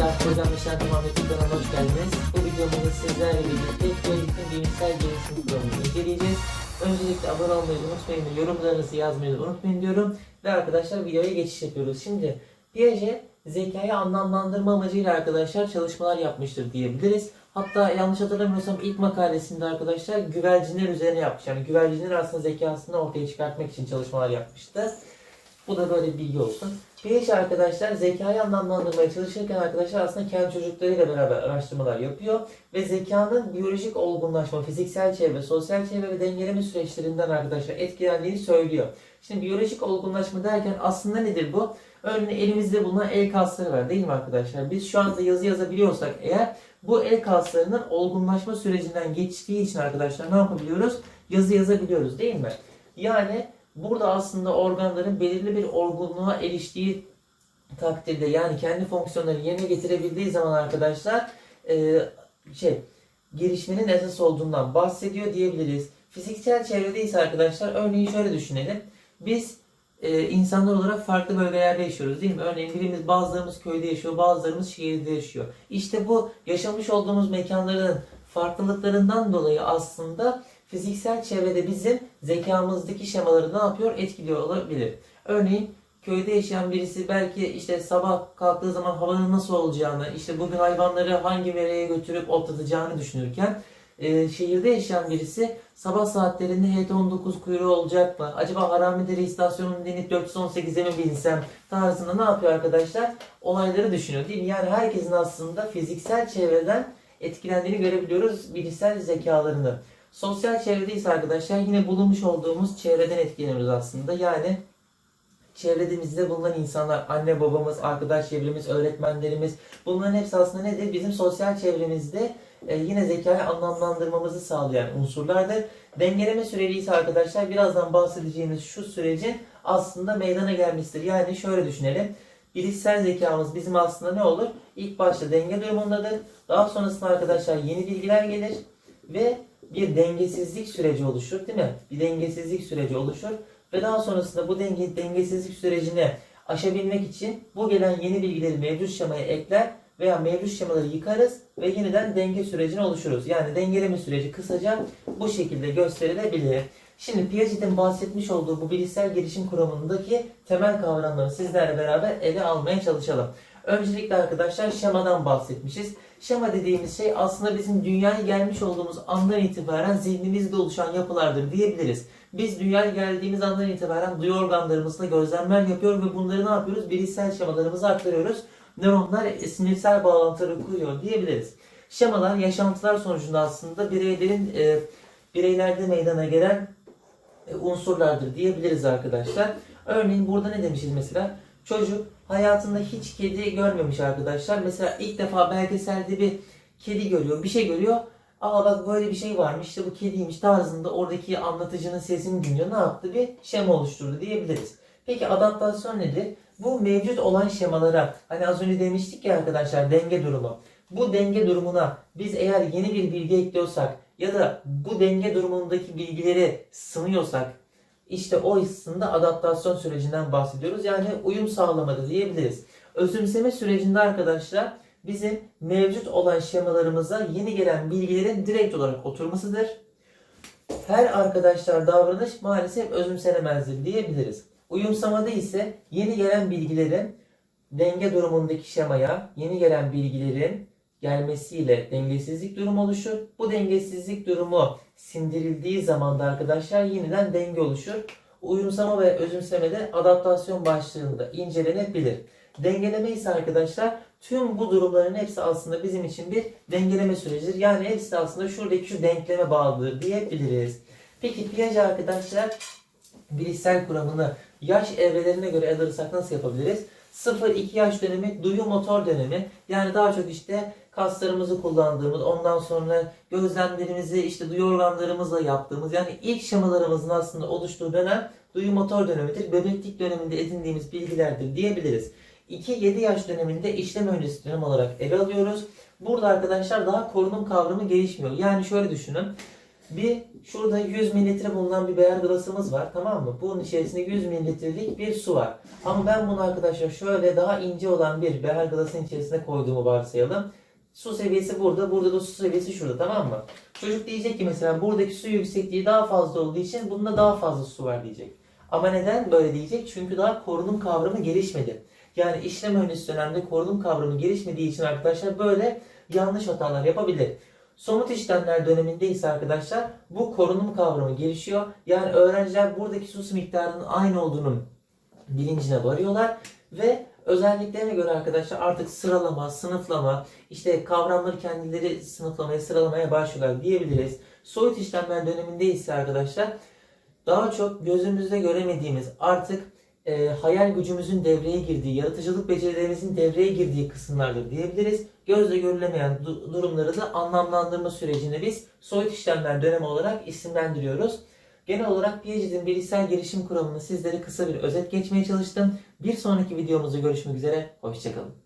Yakup Hocam Tamam YouTube kanalına hoş geldiniz. Bu videomuzda sizlerle birlikte Köylik'in bilimsel gelişim programını inceleyeceğiz. Öncelikle abone olmayı unutmayın ve yorumlarınızı yazmayı unutmayın diyorum. Ve arkadaşlar videoya geçiş yapıyoruz. Şimdi Piaget zekayı anlamlandırma amacıyla arkadaşlar çalışmalar yapmıştır diyebiliriz. Hatta yanlış hatırlamıyorsam ilk makalesinde arkadaşlar güvercinler üzerine yapmış. Yani güvercinler aslında zekasını ortaya çıkartmak için çalışmalar yapmıştı. Bu da böyle bir bilgi olsun. Piaget arkadaşlar zekayı anlamlandırmaya çalışırken arkadaşlar aslında kendi çocuklarıyla beraber araştırmalar yapıyor. Ve zekanın biyolojik olgunlaşma, fiziksel çevre, sosyal çevre ve dengeleme süreçlerinden arkadaşlar etkilendiğini söylüyor. Şimdi biyolojik olgunlaşma derken aslında nedir bu? Örneğin elimizde bulunan el kasları var değil mi arkadaşlar? Biz şu anda yazı yazabiliyorsak eğer bu el kaslarının olgunlaşma sürecinden geçtiği için arkadaşlar ne yapabiliyoruz? Yazı yazabiliyoruz değil mi? Yani burada aslında organların belirli bir olgunluğa eriştiği takdirde yani kendi fonksiyonlarını yerine getirebildiği zaman arkadaşlar e, şey gelişmenin esas olduğundan bahsediyor diyebiliriz. Fiziksel çevrede ise arkadaşlar örneğin şöyle düşünelim. Biz e, insanlar olarak farklı bölgelerde yaşıyoruz değil mi? Örneğin birimiz bazılarımız köyde yaşıyor, bazılarımız şehirde yaşıyor. İşte bu yaşamış olduğumuz mekanların farklılıklarından dolayı aslında fiziksel çevrede bizim zekamızdaki şemaları ne yapıyor? Etkiliyor olabilir. Örneğin köyde yaşayan birisi belki işte sabah kalktığı zaman havanın nasıl olacağını, işte bugün hayvanları hangi mereye götürüp otlatacağını düşünürken e, şehirde yaşayan birisi sabah saatlerinde HT19 kuyruğu olacak mı? Acaba Haramidere istasyonunun denip 418'e mi binsem tarzında ne yapıyor arkadaşlar? Olayları düşünüyor değil mi? Yani herkesin aslında fiziksel çevreden etkilendiğini görebiliyoruz bilişsel zekalarını. Sosyal çevrede ise arkadaşlar yine bulunmuş olduğumuz çevreden etkileniyoruz aslında. Yani çevremizde bulunan insanlar, anne babamız, arkadaş çevremiz, öğretmenlerimiz bunların hepsi aslında nedir? Bizim sosyal çevremizde e, yine zekayı anlamlandırmamızı sağlayan unsurlardır. Dengeleme süreci ise arkadaşlar birazdan bahsedeceğimiz şu sürecin aslında meydana gelmesidir. Yani şöyle düşünelim. Bilişsel zekamız bizim aslında ne olur? İlk başta denge durumundadır. Daha sonrasında arkadaşlar yeni bilgiler gelir ve bir dengesizlik süreci oluşur değil mi? Bir dengesizlik süreci oluşur ve daha sonrasında bu denge, dengesizlik sürecini aşabilmek için bu gelen yeni bilgileri mevcut şemaya ekler veya mevcut şemaları yıkarız ve yeniden denge sürecine oluşuruz. Yani dengeleme süreci kısaca bu şekilde gösterilebilir. Şimdi Piaget'in bahsetmiş olduğu bu bilişsel gelişim kuramındaki temel kavramları sizlerle beraber ele almaya çalışalım. Öncelikle arkadaşlar şemadan bahsetmişiz. Şema dediğimiz şey aslında bizim dünyaya gelmiş olduğumuz andan itibaren zihnimizde oluşan yapılardır diyebiliriz. Biz dünyaya geldiğimiz andan itibaren duyu organlarımızla gözlemler yapıyor ve bunları ne yapıyoruz? Bilişsel şemalarımıza aktarıyoruz. Nöronlar sinirsel bağlantıları kuruyor diyebiliriz. Şemalar yaşantılar sonucunda aslında bireylerin e, bireylerde meydana gelen e, unsurlardır diyebiliriz arkadaşlar. Örneğin burada ne demişiz mesela? Çocuk hayatında hiç kedi görmemiş arkadaşlar. Mesela ilk defa belgeselde bir kedi görüyor, bir şey görüyor. Aa bak böyle bir şey varmış işte bu kediymiş tarzında oradaki anlatıcının sesini dinliyor. Ne yaptı? Bir şema oluşturdu diyebiliriz. Peki adaptasyon nedir? Bu mevcut olan şemalara hani az önce demiştik ya arkadaşlar denge durumu. Bu denge durumuna biz eğer yeni bir bilgi ekliyorsak ya da bu denge durumundaki bilgileri sınıyorsak işte o aslında adaptasyon sürecinden bahsediyoruz. Yani uyum sağlamadı diyebiliriz. Özümseme sürecinde arkadaşlar bizim mevcut olan şemalarımıza yeni gelen bilgilerin direkt olarak oturmasıdır. Her arkadaşlar davranış maalesef özümsenemezdir diyebiliriz. Uyumsamada ise yeni gelen bilgilerin denge durumundaki şemaya yeni gelen bilgilerin gelmesiyle dengesizlik durumu oluşur. Bu dengesizlik durumu sindirildiği zaman da arkadaşlar yeniden denge oluşur. Uyumsama ve özümsemede adaptasyon başlığında incelenebilir. Dengeleme ise arkadaşlar tüm bu durumların hepsi aslında bizim için bir dengeleme sürecidir. Yani hepsi aslında şuradaki şu denkleme bağlıdır diyebiliriz. Peki Piaget arkadaşlar bilişsel kuramını yaş evrelerine göre ele alırsak nasıl yapabiliriz? 0-2 yaş dönemi duyu motor dönemi. Yani daha çok işte kaslarımızı kullandığımız, ondan sonra gözlemlerimizi işte duyu organlarımızla yaptığımız yani ilk şemalarımızın aslında oluştuğu dönem duyu motor dönemidir. Bebeklik döneminde edindiğimiz bilgilerdir diyebiliriz. 2-7 yaş döneminde işlem öncesi dönem olarak ele alıyoruz. Burada arkadaşlar daha korunum kavramı gelişmiyor. Yani şöyle düşünün. Bir şurada 100 mililitre bulunan bir beyer glasımız var tamam mı? Bunun içerisinde 100 mililitrelik bir su var. Ama ben bunu arkadaşlar şöyle daha ince olan bir beyer glasın içerisine koyduğumu varsayalım. Su seviyesi burada, burada da su seviyesi şurada tamam mı? Çocuk diyecek ki mesela buradaki su yüksekliği daha fazla olduğu için bunda daha fazla su var diyecek. Ama neden böyle diyecek? Çünkü daha korunum kavramı gelişmedi. Yani işlem öncesi dönemde korunum kavramı gelişmediği için arkadaşlar böyle yanlış hatalar yapabilir. Somut işlemler döneminde ise arkadaşlar bu korunum kavramı gelişiyor. Yani öğrenciler buradaki su miktarının aynı olduğunun bilincine varıyorlar ve özelliklerine göre arkadaşlar artık sıralama, sınıflama, işte kavramları kendileri sınıflamaya, sıralamaya başlıyorlar diyebiliriz. Soyut işlemler döneminde ise arkadaşlar daha çok gözümüzde göremediğimiz artık e, hayal gücümüzün devreye girdiği, yaratıcılık becerilerimizin devreye girdiği kısımlardır diyebiliriz. Gözle görülemeyen du- durumları da anlamlandırma sürecinde biz soyut işlemler dönemi olarak isimlendiriyoruz. Genel olarak PhD'nin bilişsel gelişim kuramını sizlere kısa bir özet geçmeye çalıştım. Bir sonraki videomuzda görüşmek üzere, hoşçakalın.